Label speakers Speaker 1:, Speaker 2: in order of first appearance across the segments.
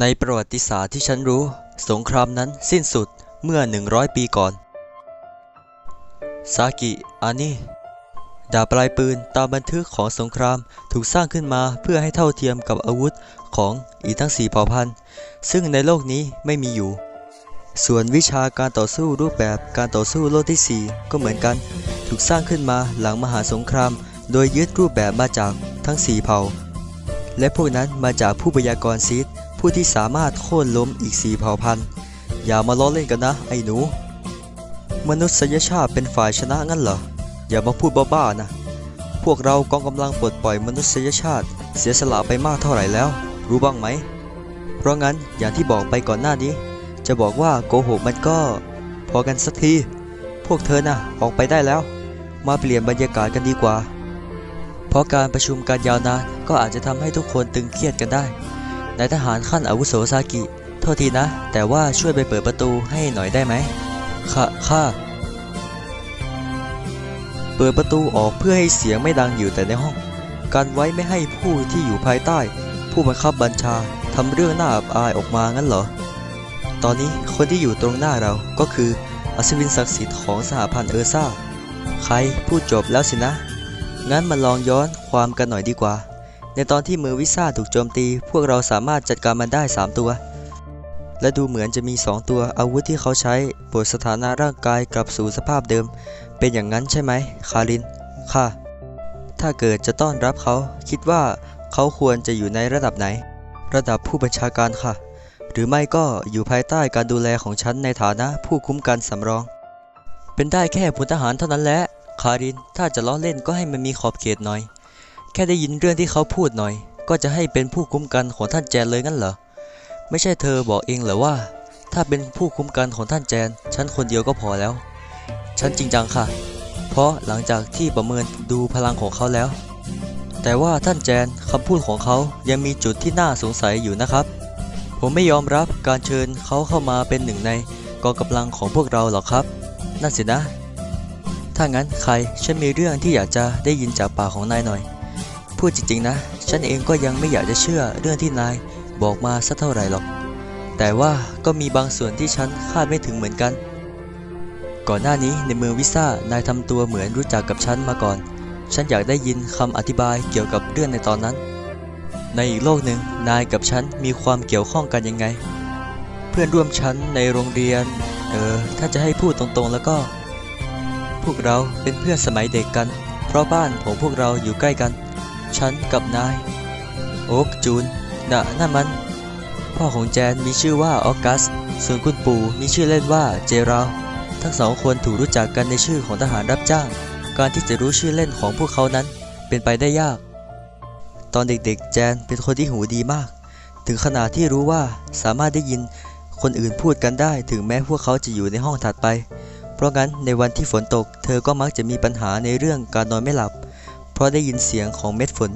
Speaker 1: ในประวัติศาสตร์ที่ฉันรู้ สงครามนั้นสิ้นสุดเมื่อ 100 ปีก่อน ซากิ อานี่ดาบปลายปืนตามบันทึกของสงครามถูกสร้างขึ้นมาเพื่อให้เท่าเทียมกับอาวุธของอีกทั้งสี่เผ่าพันธุ์ ซึ่งในโลกนี้ไม่มีอยู่ ส่วนวิชาการต่อสู้รูปแบบการต่อสู้โลกที่ 4 ก็เหมือนกัน ถูกสร้างขึ้นมาหลังมหาสงคราม โดยยึดรูปแบบมาจากทั้ง 4 เผ่า และพวกนั้นมาจากผู้พยากรณ์ซีด ผู้ที่สามารถโค่นล้มอีก4เผ่าพันธุ์ อย่ามาล้อเล่นกันนะ ไอ้หนู มนุษยชาติเป็นฝ่ายชนะงั้นเหรอ อย่ามาพูดบ้าๆนะ พวกเรากองกำลังปลดปล่อยมนุษยชาติ เสียสละไปมากเท่าไหร่แล้ว รู้บ้างไหม เพราะงั้นอย่างที่บอกไปก่อนหน้านี้ จะบอกว่าโกหกมันก็ พอกันสักที พวกเธอน่ะออกไปได้แล้ว มาเปลี่ยนบรรยากาศกันดีกว่า เพราะการประชุมการยาวนานก็อาจจะทำให้ทุกคนตึงเครียดกันได้ นายทหารขั้นอาวุโสซากิ โทษทีนะ แต่ว่าช่วยไปเปิดประตูให้หน่อยได้ไหมค่ะค่ะ เปิดประตูออกเพื่อให้เสียงไม่ดังอยู่แต่ในห้องการไว้ไม่ให้ผู้ที่อยู่ภายใต้ ผู้บังคับบัญชาทำเรื่องน่าอับอายออกมางั้นเหรอ ตอนนี้คนที่อยู่ตรงหน้าเราก็คืออัศวินศักดิ์สิทธิ์ของสหพันธ์เออร์ซ่า ใครพูดจบแล้วสินะ งั้นมาลองย้อนความกันหน่อยดีกว่า ในตอนที่มือวิซ่าถูกโจมตี พวกเราสามารถจัดการมันได้ 3 ตัว และดูเหมือนจะมี 2 ตัวอาวุธที่เขาใช้ปลดสถานะร่างกายกลับสู่สภาพเดิม เป็นอย่างนั้นใช่ไหม คาริน ค่ะ ถ้าเกิดจะต้อนรับเขา คิดว่าเขาควรจะอยู่ในระดับไหน ระดับผู้บัญชาการค่ะ หรือไม่ก็อยู่ภายใต้การดูแลของฉันในฐานะผู้คุ้มกันสำรอง เป็นได้แค่พลทหารเท่านั้นแหละ คาริน ถ้าจะล้อเล่นก็ให้มันมีขอบเขตหน่อย แค่ได้ยินเรื่องที่เขาพูดหน่อย ก็จะให้เป็นผู้คุ้มกันของท่านแจนเลยงั้นเหรอ ไม่ใช่เธอบอกเองเหรอว่า ถ้าเป็นผู้คุ้มกันของท่านแจน ฉันคนเดียวก็พอแล้ว ฉันจริงจังค่ะ เพราะหลังจากที่ประเมินดูพลังของเขาแล้ว แต่ว่าท่านแจนคำพูดของเขายังมีจุดที่น่าสงสัยอยู่นะครับ ผมไม่ยอมรับการเชิญเขาเข้ามาเป็นหนึ่งในกองกำลังของพวกเราหรอกครับ นั่นสินะ ถ้างั้นใครฉันมีเรื่องที่อยากจะได้ยินจากปากของนายหน่อย พูดจริงๆนะ ฉันเองก็ยังไม่อยากจะเชื่อเรื่องที่นายบอกมาสักเท่าไหร่หรอก แต่ว่าก็มีบางส่วนที่ฉันคาดไม่ถึงเหมือนกัน ก่อนหน้านี้ในเมืองวิซ่านายทำตัวเหมือนรู้จักกับฉันมาก่อน ฉันอยากได้ยินคำอธิบายเกี่ยวกับเรื่องในตอนนั้น ในอีกโลกหนึ่งนายกับฉันมีความเกี่ยวข้องกันยังไง เพื่อนร่วมชั้นในโรงเรียน เออ ถ้าจะให้พูดตรงๆแล้วก็ พวกเราเป็นเพื่อนสมัยเด็กกัน เพราะบ้านของพวกเราอยู่ใกล้กัน ฉันกับนาย โอ๊กจูนนะนั่นมัน พ่อของแจนมีชื่อว่าออกัส ส่วนคุณปู่มีชื่อเล่นว่าเจราทั้งสองคนถูกรู้จักกันในชื่อของทหารรับจ้าง การที่จะรู้ชื่อเล่นของพวกเขานั้นเป็นไปได้ยาก ตอนเด็กๆ แจนเป็นคนที่หูดีมาก ถึงขนาดที่รู้ว่าสามารถได้ยินคนอื่นพูดกันได้ ถึงแม้พวกเขาจะอยู่ในห้องถัดไป เพราะงั้นในวันที่ฝนตก เธอก็มักจะมีปัญหาในเรื่องการนอนไม่หลับ เพราะได้ยินเสียงของเม็ดฝน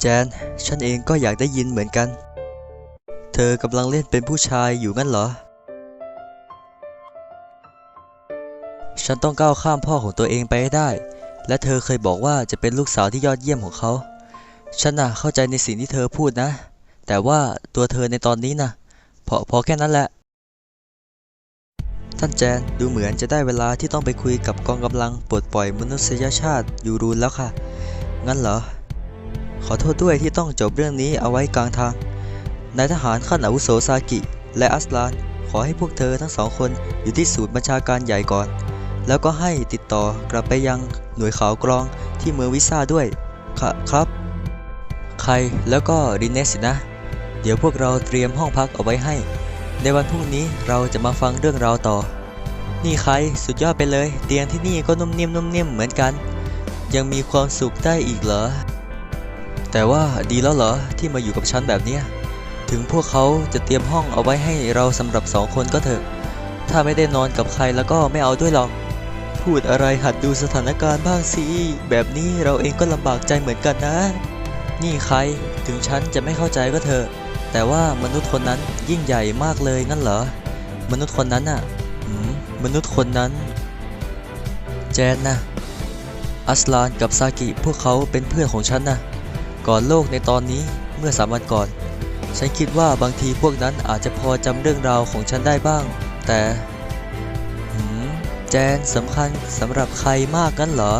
Speaker 1: แจน ฉันเองก็อยากได้ยินเหมือนกัน เธอกำลังเล่นเป็นผู้ชายอยู่งั้นเหรอ ฉันต้องก้าวข้ามพ่อของตัวเองไปให้ได้ และเธอเคยบอกว่าจะเป็นลูกสาวที่ยอดเยี่ยมของเขา ฉันน่ะเข้าใจในสิ่งที่เธอพูดนะ แต่ว่าตัวเธอในตอนนี้น่ะพอพอแค่นั้นแหละ ท่านแจนดูเหมือนจะได้เวลาที่ต้องไปคุยกับกองกำลังปลดปล่อยมนุษยชาติยูรูนแล้วค่ะ งั้นเหรอ ขอโทษด้วยที่ต้องจบเรื่องนี้เอาไว้กลางทาง นายทหารขั้นอาวุโสซากิ และอัสลาน ขอให้พวกเธอทั้งสองคนอยู่ที่ศูนย์บัญชาการใหญ่ก่อน แล้วก็ให้ติดต่อกลับไปยังหน่วยข่าวกรองที่เมืองวิซ่าด้วยค่ะครับ ใครแล้วก็รินเนสสินะ เดี๋ยวพวกเราเตรียมห้องพักเอาไว้ให้ ในวันพรุ่งนี้เราจะมาฟังเรื่องราวต่อ นี่ใครสุดยอดไปเลย เตียงที่นี่ก็นุ่มนิ่มนุ่มนิ่มเหมือนกัน ยังมีความสุขได้อีกเหรอ แต่ว่าดีแล้วเหรอที่มาอยู่กับฉันแบบเนี้ยถึงพวกเขาจะเตรียมห้องเอาไว้ให้เราสำหรับสองคนก็เถอะ ถ้าไม่ได้นอนกับใครแล้วก็ไม่เอาด้วยหรอก พูดอะไรหัดดูสถานการณ์บ้างสิ แบบนี้เราเองก็ลำบากใจเหมือนกันนะ นี่ใคร ถึงฉันจะไม่เข้าใจก็เถอะ แต่ว่ามนุษย์คนนั้นยิ่งใหญ่มากเลยนั่นเหรอ มนุษย์คนนั้นน่ะมนุษย์คนนั้น แจนนะ อัสลานกับซากิพวกเขาเป็นเพื่อนของฉันนะ ก่อนโลกในตอนนี้เมื่อสามวันก่อน ฉันคิดว่าบางทีพวกนั้นอาจจะพอจำเรื่องราวของฉันได้บ้าง แต่หืมแจนสำคัญสำหรับใครมากกันเหรอ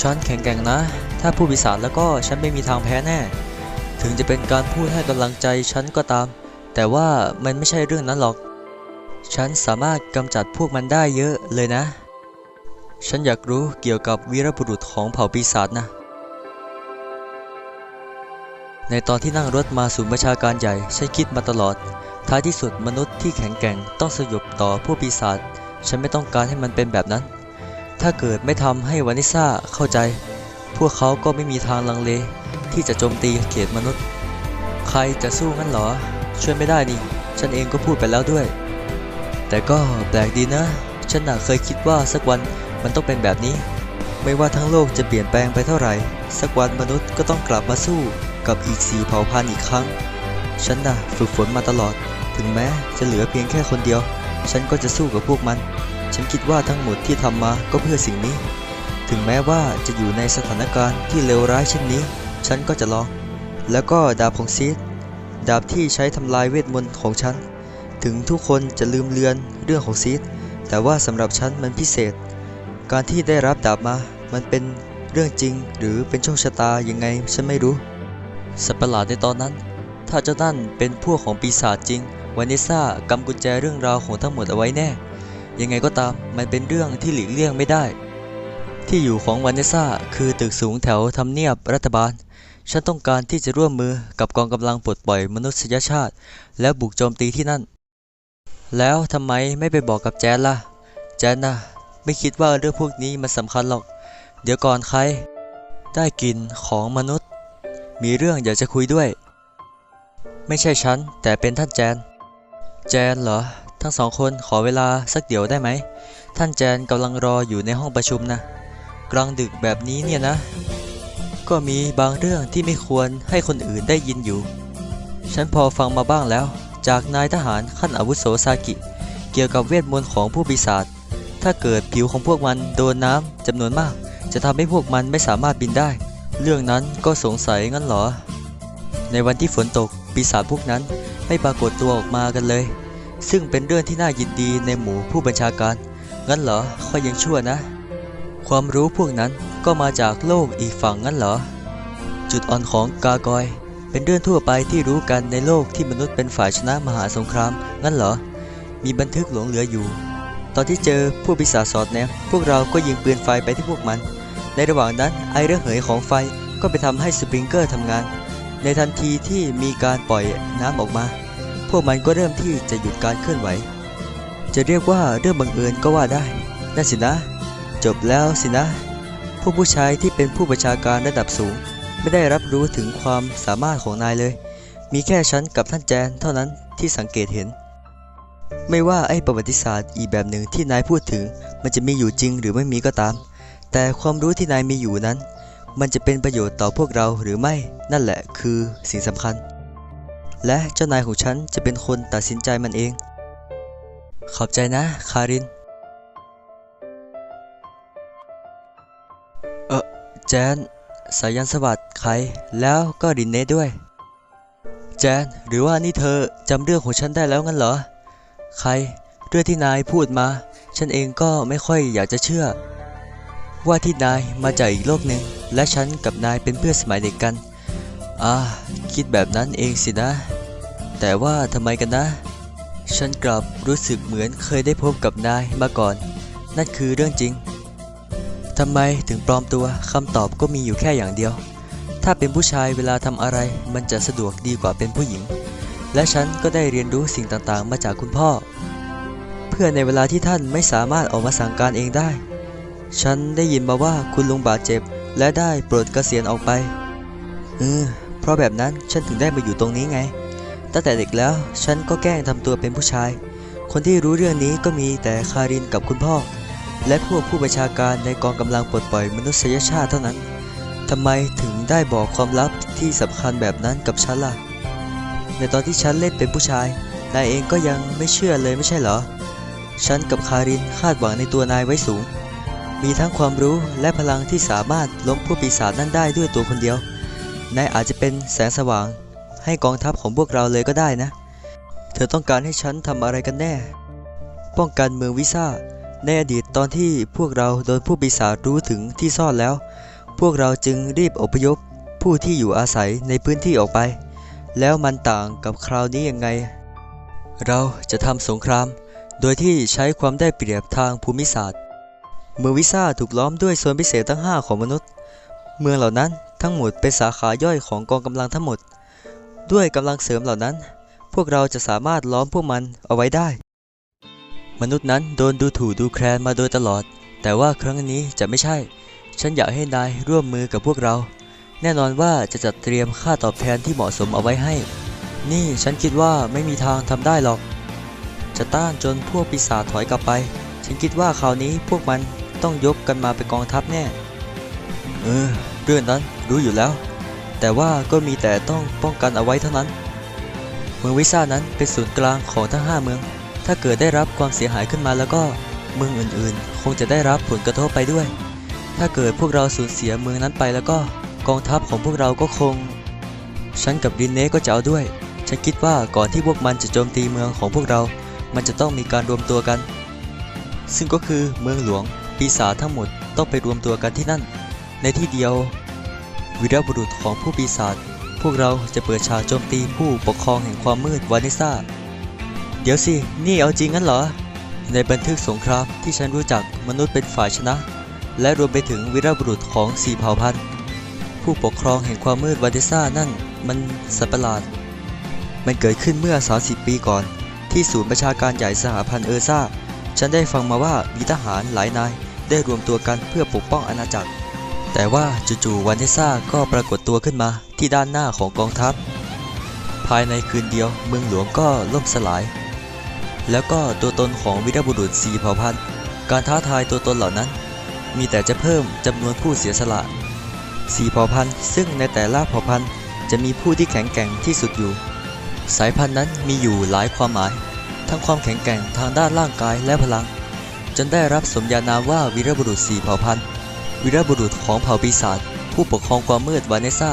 Speaker 1: ฉันแข็งแกร่งนะ ถ้าผู้พิสารแล้วก็ฉันไม่มีทางแพ้แน่ ถึงจะเป็นการพูดให้กำลังใจฉันก็ตาม แต่ว่ามันไม่ใช่เรื่องนั้นหรอก ฉันสามารถกำจัดพวกมันได้เยอะเลยนะ ฉันอยากรู้เกี่ยวกับวีรบุรุษของเผ่าปีศาจนะ ในตอนที่นั่งรถมาศูนย์ประชาการใหญ่ ฉันคิดมาตลอด ท้ายที่สุดมนุษย์ที่แข็งแกร่งต้องสยบต่อผู้ปีศาจ ฉันไม่ต้องการให้มันเป็นแบบนั้น ถ้าเกิดไม่ทำให้วานิซ่าเข้าใจ พวกเขาก็ไม่มีทางลังเล ที่จะโจมตีเขตมนุษย์ ใครจะสู้งั้นเหรอ ช่วยไม่ได้นี่ ฉันเองก็พูดไปแล้วด้วย แต่ก็แปลกดีนะ ฉันน่ะเคยคิดว่าสักวันมันต้องเป็นแบบนี้ ไม่ว่าทั้งโลกจะเปลี่ยนแปลงไปเท่าไหร่ สักวันมนุษย์ก็ต้องกลับมาสู้กับอีกสีเผ่าพันธุ์อีกครั้ง ฉันน่ะฝึกฝนมาตลอด ถึงแม้จะเหลือเพียงแค่คนเดียว ฉันก็จะสู้กับพวกมัน ฉันคิดว่าทั้งหมดที่ทำมาก็เพื่อสิ่งนี้ ถึงแม้ว่าจะอยู่ในสถานการณ์ที่เลวร้ายเช่นนี้ ฉันก็จะลอง แล้วก็ดาบของซีดดาบที่ใช้ทำลายเวทมนต์ของฉัน ถึงทุกคนจะลืมเลือนเรื่องของซีดแต่ว่าสำหรับฉันมันพิเศษ การที่ได้รับดาบมา มันเป็นเรื่องจริงหรือเป็นโชคชะตายังไงฉันไม่รู้ สัตว์ประหลาดในตอนนั้น ถ้าเจ้านั่นเป็นพวกของปีศาจจริงวานิซ่ากำกุญแจเรื่องราวของทั้งหมดเอาไว้แน่ ยังไงก็ตามมันเป็นเรื่องที่หลีกเลี่ยงไม่ได้ ที่อยู่ของวานิซ่าคือตึกสูงแถวทำเนียบรัฐบาล ฉันต้องการที่จะร่วมมือกับกองกำลังปลดปล่อยมนุษยชาติ แล้วบุกโจมตีที่นั่น แล้วทำไมไม่ไปบอกกับแจนล่ะ แจนน่ะไม่คิดว่าเรื่องพวกนี้มันสำคัญหรอก เดี๋ยวก่อนใคร ได้กลิ่นของมนุษย์ มีเรื่องอยากจะคุยด้วย ไม่ใช่ฉัน แต่เป็นท่านแจน แจนเหรอ ทั้งสองคนขอเวลาสักเดี๋ยวได้ไหม ท่านแจนกำลังรออยู่ในห้องประชุมนะ กลางดึกแบบนี้เนี่ยนะ ก็มีบางเรื่องที่ไม่ควรให้คนอื่นได้ยินอยู่ ฉันพอฟังมาบ้างแล้ว จากนายทหารขั้นอาวุโสซากิ เกี่ยวกับเวทมนต์ของผู้ปีศาจ ถ้าเกิดผิวของพวกมันโดนน้ำจำนวนมาก จะทำให้พวกมันไม่สามารถบินได้ เรื่องนั้นก็สงสัยงั้นเหรอ ในวันที่ฝนตกปีศาจพวกนั้นไม่ปรากฏตัวออกมากันเลย ซึ่งเป็นเรื่องที่น่ายินดีในหมู่ผู้บัญชาการ งั้นเหรอค่อยยังชั่วนะ ความรู้พวกนั้นก็มาจากโลกอีกฝั่งงั้นเหรอ จุดอ่อนของกากอย เป็นเรื่องทั่วไปที่รู้กันในโลกที่มนุษย์เป็นฝ่ายชนะมหาสงครามงั้นเหรอ มีบันทึกหลงเหลืออยู่ ตอนที่เจอผู้ปีศาจสอดแนมพวกเราก็ยิงปืนไฟไปที่พวกมัน ในระหว่างนั้นไอระเหยของไฟก็ไปทำให้สปริงเกอร์ทำงาน ในทันทีที่มีการปล่อยน้ำออกมา พวกมันก็เริ่มที่จะหยุดการเคลื่อนไหว จะเรียกว่าเรื่องบังเอิญก็ว่าได้นั่นสินะ จบแล้วสินะพวกผู้ชายที่เป็นผู้บัญชาการระดับสูง ไม่ได้รับรู้ถึงความสามารถของนายเลย มีแค่ฉันกับท่านแจนเท่านั้นที่สังเกตเห็น ไม่ว่าไอ้ประวัติศาสตร์อีกแบบหนึ่งที่นายพูดถึง มันจะมีอยู่จริงหรือไม่มีก็ตาม แต่ความรู้ที่นายมีอยู่นั้น มันจะเป็นประโยชน์ต่อพวกเราหรือไม่นั่นแหละคือสิ่งสำคัญ และเจ้านายของฉันจะเป็นคนตัดสินใจมันเอง ขอบใจนะ คาริน แจนสายันสวัสดิ์ใครแล้วก็ดินเนทด้วย แจนหรือว่านี่เธอจำเรื่องของฉันได้แล้วงั้นเหรอ ใครเรื่องที่นายพูดมา ฉันเองก็ไม่ค่อยอยากจะเชื่อ ว่าที่นายมาจากอีกโลกหนึ่งและฉันกับนายเป็นเพื่อนสมัยเด็กกัน อ่า คิดแบบนั้นเองสินะ แต่ว่าทำไมกันนะ ฉันกลับรู้สึกเหมือนเคยได้พบกับนายมาก่อน นั่นคือเรื่องจริง ทำไมถึงปลอมตัวคำตอบก็มีอยู่แค่อย่างเดียว ถ้าเป็นผู้ชายเวลาทำอะไรมันจะสะดวกดีกว่าเป็นผู้หญิง และฉันก็ได้เรียนรู้สิ่งต่างๆ มาจากคุณพ่อ เพื่อในเวลาที่ท่านไม่สามารถออกมาสั่งการเองได้ ฉันได้ยินมาว่าคุณลุงบาดเจ็บ และได้โปรดเกษียณออกไปเออเพราะแบบนั้นฉันถึงได้มาอยู่ตรงนี้ไง ตั้งแต่เด็กแล้วฉันก็แกล้งทำตัวเป็นผู้ชาย คนที่รู้เรื่องนี้ก็มีแต่คารินกับคุณพ่อ และพวกผู้บัญชาการในกองกำลังปลดปล่อยมนุษยชาติเท่านั้นทำไมถึงได้บอกความลับที่สำคัญแบบนั้นกับฉันล่ะ ในตอนที่ฉันเล่นเป็นผู้ชาย นายเองก็ยังไม่เชื่อเลยไม่ใช่เหรอ ฉันกับคารินคาดหวังในตัวนายไว้สูง มีทั้งความรู้และพลังที่สามารถล้มผู้ปีศาจนั่นได้ด้วยตัวคนเดียว นายอาจจะเป็นแสงสว่าง ใหให้กองทัพของพวกเราเลยก็ได้นะ เธอต้องการให้ฉันทำอะไรกันแน่ ป้องกันเมืองวิซ่า ในอดีตตอนที่พวกเราโดนผู้ปีศาจรู้ถึงที่ซ่อนแล้ว พวกเราจึงรีบอพยพผู้ที่อยู่อาศัยในพื้นที่ออกไป แล้วมันต่างกับคราวนี้ยังไง เราจะทำสงคราม โดยที่ใช้ความได้เปรียบทางภูมิศาสตร์เมืองวิซ่าถูกล้อมด้วยโซนพิเศษทั้ง 5 ของมนุษย์ เมืองเหล่านั้นทั้งหมดเป็นสาขาย่อยของกองกำลังทั้งหมด ด้วยกำลังเสริมเหล่านั้น พวกเราจะสามารถล้อมพวกมันเอาไว้ได้ มนุษย์นั้นโดนดูถูกดูแคลนมาโดยตลอด แต่ว่าครั้งนี้จะไม่ใช่ ฉันอยากให้นายร่วมมือกับพวกเรา แน่นอนว่าจะจัดเตรียมค่าตอบแทนที่เหมาะสมเอาไว้ให้ นี่ฉันคิดว่าไม่มีทางทำได้หรอก จะต้านจนพวกปีศาจถอยกลับไป ฉันคิดว่าคราวนี้พวกมันต้องยกกันมาเป็นกองทัพแน่ เออ เรื่องนั้นรู้อยู่แล้ว แต่ว่าก็มีแต่ต้องป้องกันเอาไว้เท่านั้น เมืองวิซ่านั้นเป็นศูนย์กลางของทั้งห้าเมือง ถ้าเกิดได้รับความเสียหายขึ้นมาแล้วก็เมืองอื่นๆ คงจะได้รับผลกระทบไปด้วย ถ้าเกิดพวกเราสูญเสียเมืองนั้นไปแล้วก็กองทัพของพวกเราก็คง ฉันกับรินเน่ก็จะเอาด้วย ฉันคิดว่าก่อนที่พวกมันจะโจมตีเมืองของพวกเรา มันจะต้องมีการรวมตัวกัน ซึ่งก็คือเมืองหลวงปีศาจทั้งหมดต้องไปรวมตัวกันที่นั่น ในที่เดียววีรบุรุษของผู้ปีศาจพวกเราจะเปิดฉากโจมตีผู้ปกครองแห่งความมืดวานิซ่า เดี๋ยวสิ นี่เอาจริงงั้นเหรอ ในบันทึกสงครามที่ฉันรู้จักมนุษย์เป็นฝ่ายชนะ และรวมไปถึงวีรบุรุษของสี่เผ่าพันธุ์ ผู้ปกครองแห่งความมืดวานิซ่านั่นมันสัตประหลาด มันเกิดขึ้นเมื่อ 30 ปีก่อน ที่ศูนย์ประชาการใหญ่สหพันธ์เออซ่า ฉันได้ฟังมาว่ามีทหารหลายนายได้รวมตัวกันเพื่อปกป้องอาณาจักร แต่ว่าจู่ๆวานเนซ่าก็ปรากฏตัวขึ้นมาที่ด้านหน้าของกองทัพภายในคืนเดียวเมืองหลวงก็ล่มสลาย แล้วก็ตัวตนของวีรบุรุษสีเผ่าพันธุ์ การท้าทายตัวตนเหล่านั้น มีแต่จะเพิ่มจำนวนผู้เสียสละสีเผ่าพันธุ์ ซึ่งในแต่ละเผ่าพันธุ์จะมีผู้ที่แข็งแกร่งที่สุดอยู่ สายพันธุ์นั้นมีอยู่หลายความหมาย ทั้งความแข็งแกร่งทางด้านร่างกายและพลัง จนได้รับสมญานามว่าวีรบุรุษสีเผ่าพันธุ์วีรบุรุษของเผ่าปีศาจผู้ปกครองความมืดวาเนซ่า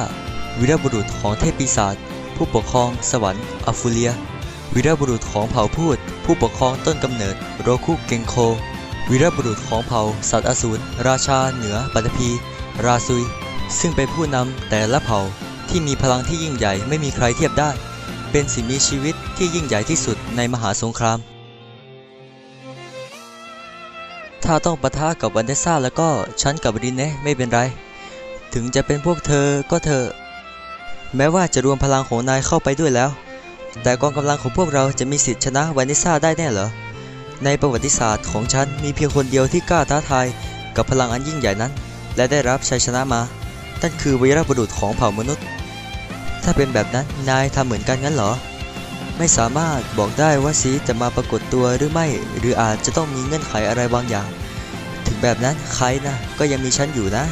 Speaker 1: วีรบุรุษของเทพปีศาจผู้ปกครองสวรรค์อัฟฟูเลีย วีรบุรุษของเผ่าพูด ผู้ปกครองต้นกำเนิดโรคุเกงโค วีรบุรุษของเผ่าสัตว์อสูรราชาเหนือปัตภีราซุย ซึ่งเป็นผู้นำแต่ละเผ่าที่มีพลังที่ยิ่งใหญ่ไม่มีใครเทียบได้ เป็นสิ่งมีชีวิตที่ยิ่งใหญ่ที่สุดในมหาสงคราม ถ้าต้องปะทะกับวันเดซ่าแล้วก็ฉันกับรินเน่ไม่เป็นไร ถึงจะเป็นพวกเธอก็เถอแม้ว่าจะรวมพลังของนายเข้าไปด้วยแล้ว แต่กองกำลังของพวกเราจะมีสิทธิชนะวันเดซ่าได้แน่เหรอ ในประวัติศาสตร์ของฉันมีเพียงคนเดียวที่กล้าท้าทายกับพลังอันยิ่งใหญ่นั้น และได้รับชัยชนะมานั่นคือวีรบุรุษของเผ่ามนุษย์ ถ้าเป็นแบบนั้นนายทำเหมือนกันงั้นเหรอ ไม่สามารถบอกได้ว่าซีจะมาปรากฏตัวหรือไม่ หรืออาจจะต้องมีเงื่อนไขอะไรบางอย่าง ถึงแบบนั้นใครนะก็ยังมีฉันอยู่นะ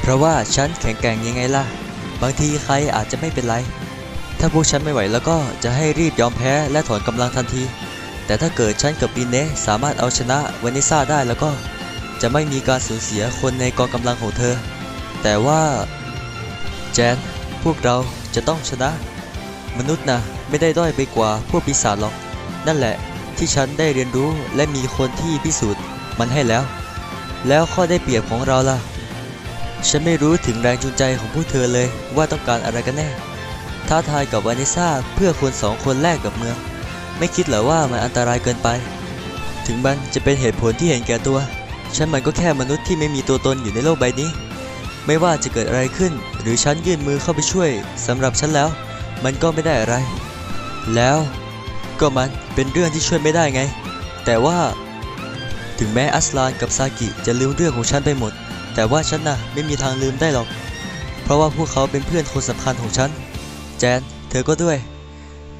Speaker 1: เพราะว่าฉันแข็งแกร่งยังไงล่ะ บางทีใครอาจจะไม่เป็นไร ถ้าพวกฉันไม่ไหวแล้วก็จะให้รีบยอมแพ้และถอนกำลังทันที แต่ถ้าเกิดฉันกับลินเนสามารถเอาชนะเวนิซ่าได้แล้วก็ จะไม่มีการสูญเสียคนในกองกำลังของเธอ แต่ว่าแจนพวกเราจะต้องชนะ มนุษย์นะไม่ได้ด้อยไปกว่าพวกปีศาจหรอก นั่นแหละที่ฉันได้เรียนรู้และมีคนที่พิสูจน์มันให้แล้ว แล้วข้อได้เปรียบของเราล่ะ ฉันไม่รู้ถึงแรงจูงใจของพวกเธอเลยว่าต้องการอะไรกันแน่ ท้าทายกับวานิซ่าเพื่อคนสองคนแรกกับเมือง ไม่คิดเหรอว่ามันอันตรายเกินไป ถึงมันจะเป็นเหตุผลที่เห็นแก่ตัว ฉันมันก็แค่มนุษย์ที่ไม่มีตัวตนอยู่ในโลกใบนี้ ไม่ว่าจะเกิดอะไรขึ้น หรือฉันยื่นมือเข้าไปช่วยสำหรับฉันแล้ว มันก็ไม่ได้อะไร แล้วก็มันเป็นเรื่องที่ช่วยไม่ได้ไง แต่ว่า ถึงแม้อัสลานกับซากิจะลืมเรื่องของฉันไปหมด แต่ว่าฉันน่ะไม่มีทางลืมได้หรอก เพราะว่าพวกเขาเป็นเพื่อนคนสำคัญของฉัน จน เธอก็ด้วย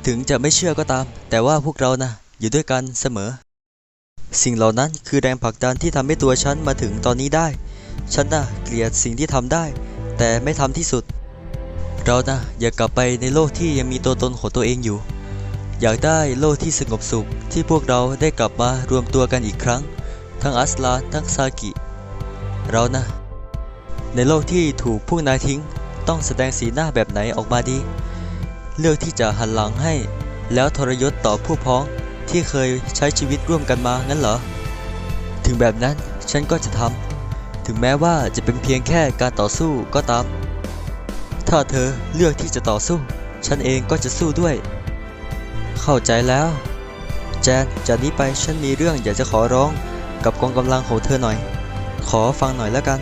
Speaker 1: ถึงจะไม่เชื่อก็ตาม แต่ว่าพวกเรานะอยู่ด้วยกันเสมอ สิ่งเหล่านั้นคือแรงผลักดันที่ทำให้ตัวฉันมาถึงตอนนี้ได้ ฉันน่ะเกลียดสิ่งที่ทำได้ แต่ไม่ทำที่สุด เรานะอยากกลับไปในโลกที่ยังมีตัวตนของตัวเองอยู่ อยากได้โลกที่สงบสุขที่พวกเราได้กลับมารวมตัวกันอีกครั้ง ทั้งอัสลานทั้งซากิ เรานะในโลกที่ถูกพวกนายทิ้ง ต้องแสดงสีหน้าแบบไหนออกมาดี เลือกที่จะหันหลังให้ แล้วทรยศต่อผู้พ้องที่เคยใช้ชีวิตร่วมกันมางั้นเหรอ ถึงแบบนั้นฉันก็จะทำถึงแม้ว่าจะเป็นเพียงแค่การต่อสู้ก็ตาม ถ้าเธอเลือกที่จะต่อสู้ ฉันเองก็จะสู้ด้วย เข้าใจแล้ว แจนจากนี้ไปฉันมีเรื่องอยากจะขอร้องกับกองกำลังของเธอหน่อย ขอฟังหน่อยแล้วกัน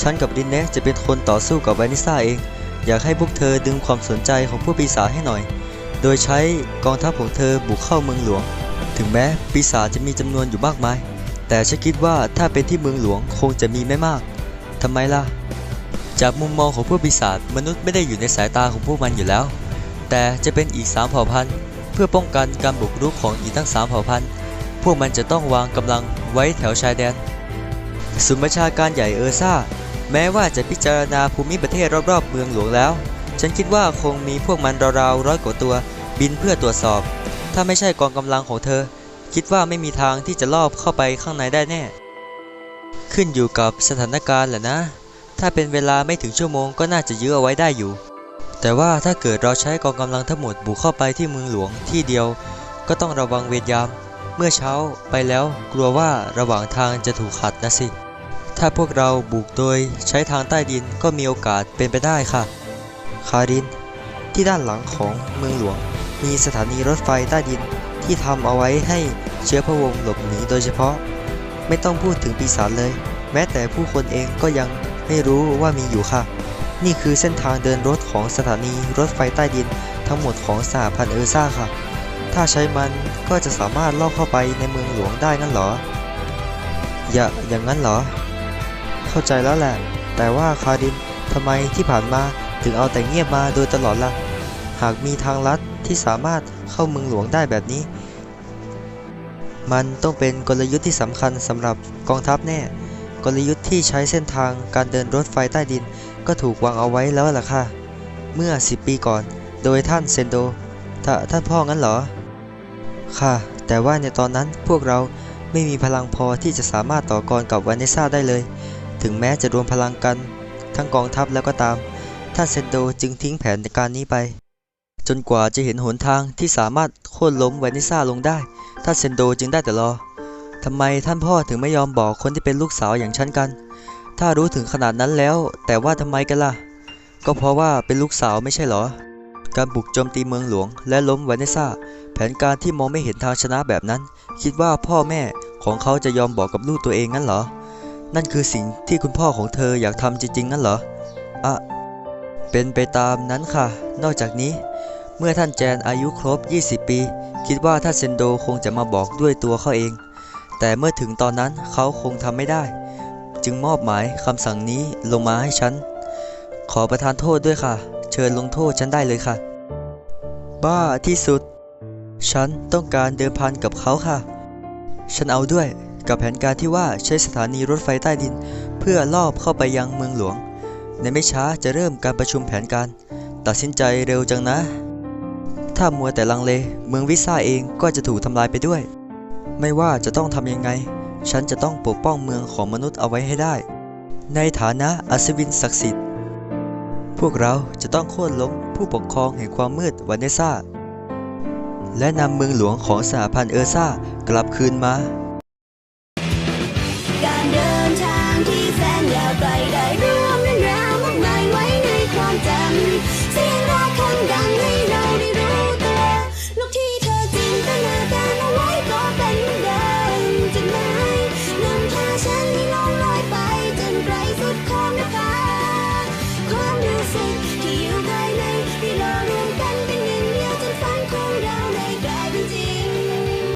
Speaker 1: ฉันกับลินเนสจะเป็นคนต่อสู้กับวานิซ่าเอง อยากให้พวกเธอดึงความสนใจของผู้ปีศาจให้หน่อย โดยใช้กองทัพของเธอบุกเข้าเมืองหลวง ถึงแม้ปีศาจจะมีจำนวนอยู่มากมาย แต่ฉันคิดว่าถ้าเป็นที่เมืองหลวงคงจะมีไม่มากทำไมล่ะ จากมุมมองของพวกปีศาจมนุษย์ไม่ได้อยู่ในสายตาของพวกมันอยู่แล้ว แต่จะเป็นอีกสามเผ่าพันธุ์เพื่อป้องกันการบุกรุกของอีกทั้งสามเผ่าพันธุ์พวกมันจะต้องวางกำลังไว้แถวชายแดนศูนย์บัญชาการใหญ่เออร์ซ่า แม้ว่าจะพิจารณาภูมิประเทศรอบๆเมืองหลวงแล้ว ฉันคิดว่าคงมีพวกมันราวๆร้อยกว่าตัวบินเพื่อตรวจสอบ ถ้าไม่ใช่กองกำลังของเธอ คิดว่าไม่มีทางที่จะลอบเข้าไปข้างในได้แน่ ขึ้นอยู่กับสถานการณ์แหละนะ ถ้าเป็นเวลาไม่ถึงชั่วโมงก็น่าจะยื้อเอาไว้ได้อยู่ แต่ว่าถ้าเกิดเราใช้กองกำลังทั้งหมดบุกเข้าไปที่เมืองหลวงที่เดียว ก็ต้องระวังเวรยาม เมื่อเช้าไปแล้วกลัวว่าระหว่างทางจะถูกขัดนะสิ ถ้าพวกเราบุกโดยใช้ทางใต้ดินก็มีโอกาสเป็นไปได้ค่ะ คาริน ที่ด้านหลังของเมืองหลวง มีสถานีรถไฟใต้ดินที่ทำเอาไว้ให้เชื้อพระวงศ์หลบหนีโดยเฉพาะ ไม่ต้องพูดถึงปีศาจเลย แม้แต่ผู้คนเองก็ยังไม่รู้ว่ามีอยู่ค่ะ นี่คือเส้นทางเดินรถของสถานีรถไฟใต้ดินทั้งหมดของสหพันธ์เออซ่าค่ะ ถ้าใช้มันก็จะสามารถลอบเข้าไปในเมืองหลวงได้งั้นเหรอ อย่าอย่างนั้นเหรอ เข้าใจแล้วแหละ แต่ว่าคารินทำไมที่ผ่านมาถึงเอาแต่เงียบมาโดยตลอดล่ะ หากมีทางลัดที่สามารถเข้าเมืองหลวงได้แบบนี้ มันต้องเป็นกลยุทธ์ที่สำคัญสำหรับกองทัพแน่ กลยุทธ์ที่ใช้เส้นทางการเดินรถไฟใต้ดินก็ถูกวางเอาไว้แล้วล่ะค่ะ เมื่อ 10 ปีก่อน โดยท่านเซนโดทท่านพ่องั้นเหรอ ค่ะ แต่ว่าในตอนนั้นพวกเราไม่มีพลังพอที่จะสามารถต่อกรกับวานิซ่าได้เลย ถึงแม้จะรวมพลังกัน ทั้งกองทัพแล้วก็ตาม ท่านเซนโดจึงทิ้งแผนการนี้ไป จนกว่าจะเห็นหนทางที่สามารถโค่นล้มวานิซ่าลงได้ ท่านเซนโดจึงได้แต่รอทำไมท่านพ่อถึงไม่ยอมบอกคนที่เป็นลูกสาวอย่างฉันกัน ถ้ารู้ถึงขนาดนั้นแล้ว แต่ว่าทำไมกันล่ะ ก็เพราะว่าเป็นลูกสาวไม่ใช่หรอ การบุกโจมตีเมืองหลวง และล้มวานิซ่า แผนการที่มองไม่เห็นทางชนะแบบนั้น คิดว่าพ่อแม่ของเขาจะยอมบอกกับลูกตัวเองงั้นเหรอ นั่นคือสิ่งที่คุณพ่อของเธออยากทำจริงๆงั้นเหรออะเป็นไปตามนั้นค่ะ นอกจากนี้ เมื่อท่านแจนอายุครบ 20 ปี คิดว่าท่านเซนโดคงจะมาบอกด้วยตัวเขาเอง แต่เมื่อถึงตอนนั้นเขาคงทำไม่ได้ จึงมอบหมายคำสั่งนี้ลงมาให้ฉัน ขอประทานโทษด้วยค่ะ เชิญลงโทษฉันได้เลยค่ะ บ้าที่สุด ฉันต้องการเดิมพันกับเขาค่ะ ฉันเอาด้วย กับแผนการที่ว่าใช้สถานีรถไฟใต้ดิน เพื่อลอบเข้าไปยังเมืองหลวง ในไม่ช้าจะเริ่มการประชุมแผนการ ตัดสินใจเร็วจังนะ ถ้ามัวแต่ลังเลเมืองวิซ่าเองก็จะถูกทำลายไปด้วย ไม่ว่าจะต้องทำยังไง ฉันจะต้องปกป้องเมืองของมนุษย์เอาไว้ให้ได้ ในฐานะอัศวินศักดิ์สิทธิ์ พวกเราจะต้องโค่นล้มผู้ปกครองแห่งความมืดวานเนซ่าและนำเมืองหลวงของสหพันธ์เออร์ซ่ากลับคืนมา